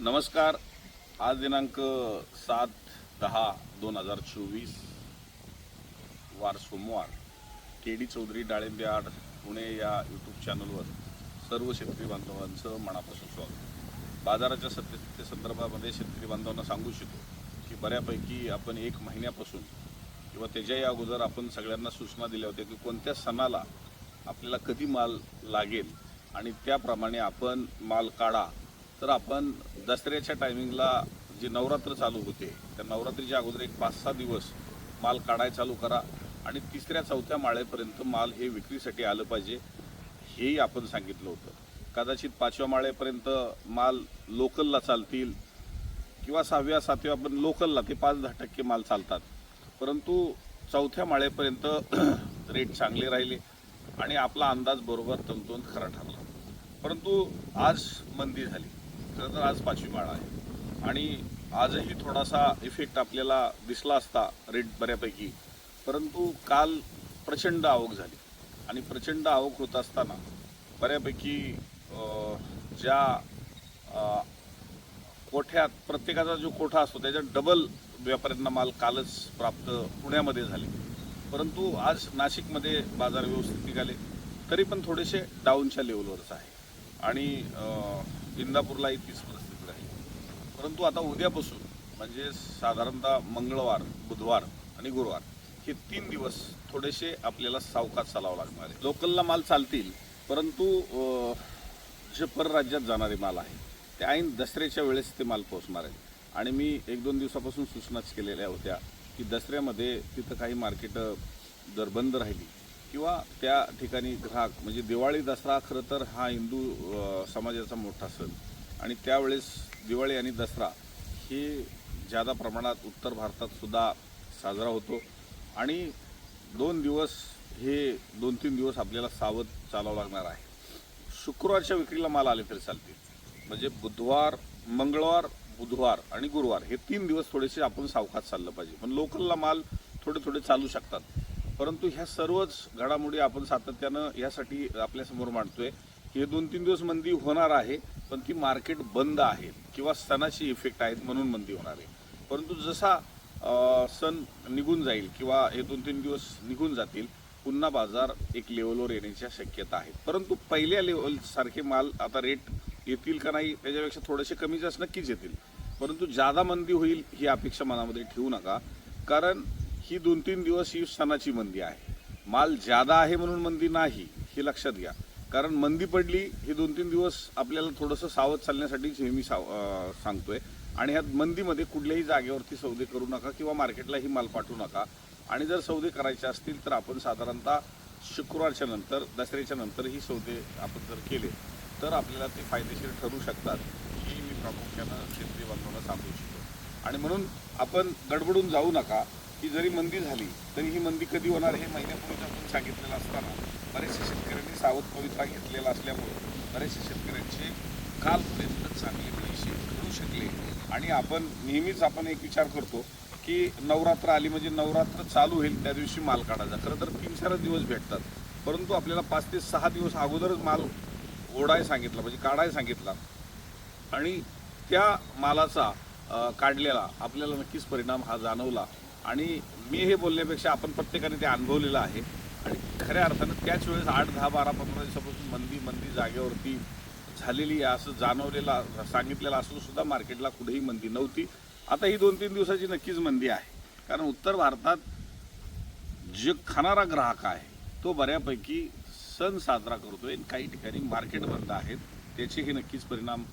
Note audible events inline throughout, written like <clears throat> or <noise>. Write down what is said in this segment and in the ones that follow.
नमस्कार. आज दिनांक सात दहा दोन हजार चोवीस वार सोमवार. के डी चौधरी डाळिंबे आड पुणे या यूट्यूब चॅनलवर सर्व शेतकरी बांधवांचं मनापासून स्वागत. बाजाराच्या सत्यस्थिती संदर्भामध्ये शेतकरी बांधवांना सांगू इच्छितो की बऱ्यापैकी आपण एक महिन्यापासून किंवा त्याच्याही अगोदर आपण सगळ्यांना सूचना दिल्या होत्या की कोणत्या सणाला आपल्याला कधी माल लागेल आणि त्याप्रमाणे आपण माल काढा तर आपण दसऱ्याच्या टायमिंगला जे नवरात्र चालू होते त्या नवरात्रीच्या अगोदर एक पाच सहा दिवस माल काढाय चालू करा आणि तिसऱ्या चौथ्या माळेपर्यंत माल हे विक्रीसाठी आलं पाहिजे हेही आपण सांगितलं होतं. कदाचित पाचव्या माळेपर्यंत माल लोकलला चालतील किंवा सहाव्या सातव्या पण लोकलला ते पाच दहा टक्के माल चालतात. परंतु चौथ्या माळेपर्यंत <clears throat> रेट चांगले राहिले आणि आपला अंदाज बरोबर तंतोतंत खरा ठरला. परंतु आज मंदी झाली. खरं तर आज पाचवी माळ आहे. आणि आजही थोडासा इफेक्ट आपल्याला दिसला असता रेट बऱ्यापैकी. परंतु काल प्रचंड आवक झाली. आणि प्रचंड आवक होत असताना बऱ्यापैकी ज्या कोठ्यात प्रत्येकाचा जो कोठा असतो त्याच्यात डबल व्यापाऱ्यांना माल कालच प्राप्त पुण्यामध्ये झाले. परंतु आज नाशिकमध्ये बाजार व्यवस्थित निघाले. तरी पण थोडेसे डाऊनच्या लेवलवरच आहे. आणि अं, इंदापूरलाही तीच परिस्थिती राहील परंतु आता उद्यापासून म्हणजे साधारणतः मंगळवार बुधवार आणि गुरुवार हे तीन दिवस थोडेसे आपल्याला सावकाश चालावं लागणार आहे. लोकलला माल चालतील परंतु जे परराज्यात जाणारे माल आहे ते ऐन दसऱ्याच्या वेळेस ते माल पोहोचणार आहे आणि मी एक दोन दिवसापासून सूचनाच केलेल्या होत्या की दसऱ्यामध्ये तिथं काही मार्केट जर बंद राहिली किंवा त्या ठिकाणी ग्राहक म्हणजे दिवाळी दसरा खरं तर हा हिंदू समाजाचा मोठा सण. आणि त्यावेळेस दिवाळी आणि दसरा हे जादा प्रमाणात उत्तर भारतात सुद्धा साजरा होतो. आणि दोन दिवस हे दोन तीन दिवस आपल्याला सावध चालावं लागणार आहे. शुक्रवारच्या विक्रीला माल आले तरी चालतील. म्हणजे बुधवार मंगळवार बुधवार आणि गुरुवार हे तीन दिवस थोडेसे आपण सावकाश चाललं पाहिजे. पण लोकलला माल थोडे थोडे चालू शकतात. परंतु ह्या सर्वच घडामोडी आपण सातत्यानं यासाठी आपल्यासमोर मांडतोय हे दोन तीन दिवस मंदी होणार आहे पण ती मार्केट बंद आहे किंवा सणाची इफेक्ट आहेत म्हणून मंदी होणार आहे. परंतु जसा सण निघून जाईल किंवा हे दोन तीन दिवस निघून जातील पुन्हा बाजार एक लेवलवर येण्याच्या शक्यता आहे. परंतु पहिल्या लेवल सारखे माल आता रेट येतील का नाही त्याच्यापेक्षा थोडेसे कमी जास्त नक्कीच येतील. परंतु जादा मंदी होईल ही अपेक्षा मनामध्ये ठेवू नका. कारण ही दोन तीन दिवस ही सणाची मंदी आहे. माल जादा आहे म्हणून मंदी नाही हे लक्षात घ्या. कारण मंदी पडली हे दोन तीन दिवस आपल्याला थोडंसं सावध चालण्यासाठीच हे मी साव सांगतोय. आणि ह्या मंदीमध्ये कुठल्याही जागेवरती सौदे करू नका किंवा मार्केटलाही माल पाठवू नका. आणि जर सौदे करायचे असतील तर आपण साधारणतः शुक्रवारच्या नंतर दसऱ्याच्या नंतर ही सौदे आपण जर केले तर आपल्याला ते फायदेशीर ठरू शकतात ही मी प्रामुख्यानं शेतकरी बांधवांना सांगू इच्छितो. आणि म्हणून आपण गडबडून जाऊ नका. की जरी मंदी झाली तरी ही मंदी कधी होणार हे महिन्यापूर्वीच आपण सांगितलेलं असताना बरेचसे शेतकऱ्यांनी सावध पवित्रा घेतलेला असल्यामुळे बरेचसे शेतकऱ्यांचे कालपर्यंत चांगले पैसे मिळू शकले. आणि आपण नेहमीच आपण एक विचार करतो की नवरात्र आली म्हणजे नवरात्र चालू होईल त्या दिवशी माल काढायचा. खरं तर तीन चारच दिवस भेटतात. परंतु आपल्याला पाच ते सहा दिवस अगोदरच माल ओढाय सांगितला म्हणजे काढाय सांगितला. आणि त्या मालाचा काढलेला आपल्याला नक्कीच परिणाम हा जाणवला. आणि मी हे बोलण्यापेक्षा आपण प्रत्येकाने ते अनुभवलेलं आहे. आणि खऱ्या अर्थानं त्याच वेळेस आठ दहा बारा पंधरा दिवसापासून मंदी मंदी जागेवरती झालेली आहे असं जाणवलेलं सांगितलेलं असून सुद्धा मार्केटला कुठेही मंदी नव्हती. आता ही दोन तीन दिवसाची नक्कीच मंदी आहे. कारण उत्तर भारतात जे खाणारा ग्राहक आहे तो बऱ्यापैकी सण साजरा करतोय आणि काही ठिकाणी मार्केट बंद आहेत. त्याचेही नक्कीच परिणाम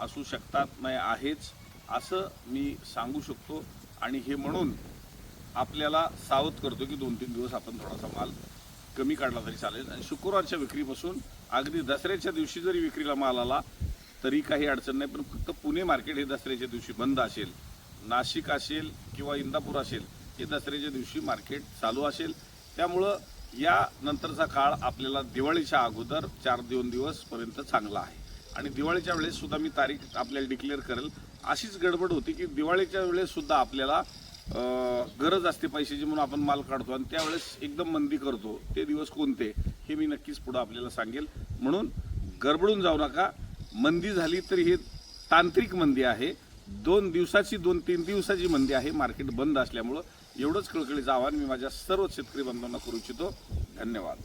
असू शकतात नाही आहेच. असं मी सांगू शकतो. आणि हे म्हणून आपल्याला सावध करतो की दोन तीन दिवस आपण थोडासा माल कमी काढला तरी चालेल. आणि शुक्रवारच्या विक्रीपासून अगदी दसऱ्याच्या दिवशी जरी विक्रीला माल आला तरी काही अडचण नाही. पण फक्त पुणे मार्केट हे दसऱ्याच्या दिवशी बंद असेल नाशिक असेल किंवा इंदापूर असेल हे दसऱ्याच्या दिवशी मार्केट चालू असेल. त्यामुळं या नंतरचा काळ आपल्याला दिवाळीच्या अगोदर चार दोन दिवसपर्यंत चांगला आहे. आणि दिवाळीच्या वेळेस सुद्धा मी तारीख आपल्याला डिक्लेअर करेल. अशीच गडबड होती की दिवाळीच्या वेळेस सुद्धा आपल्याला गरज असते पैशाची म्हणून आपण माल काढतो आणि त्यावेळेस एकदम मंदी करतो. ते दिवस कोणते? हे मी नक्कीच पुढं आपल्याला सांगेल. म्हणून गडबडून जाऊ नका. मंदी झाली तर हे तांत्रिक मंदी आहे. दोन दिवसाची दोन तीन दिवसाची मंदी आहे. मार्केट बंद असल्यामुळं एवढंच कळकळीचं आव्हान मी माझ्या सर्व शेतकरी बांधवांना करू इच्छितो. धन्यवाद.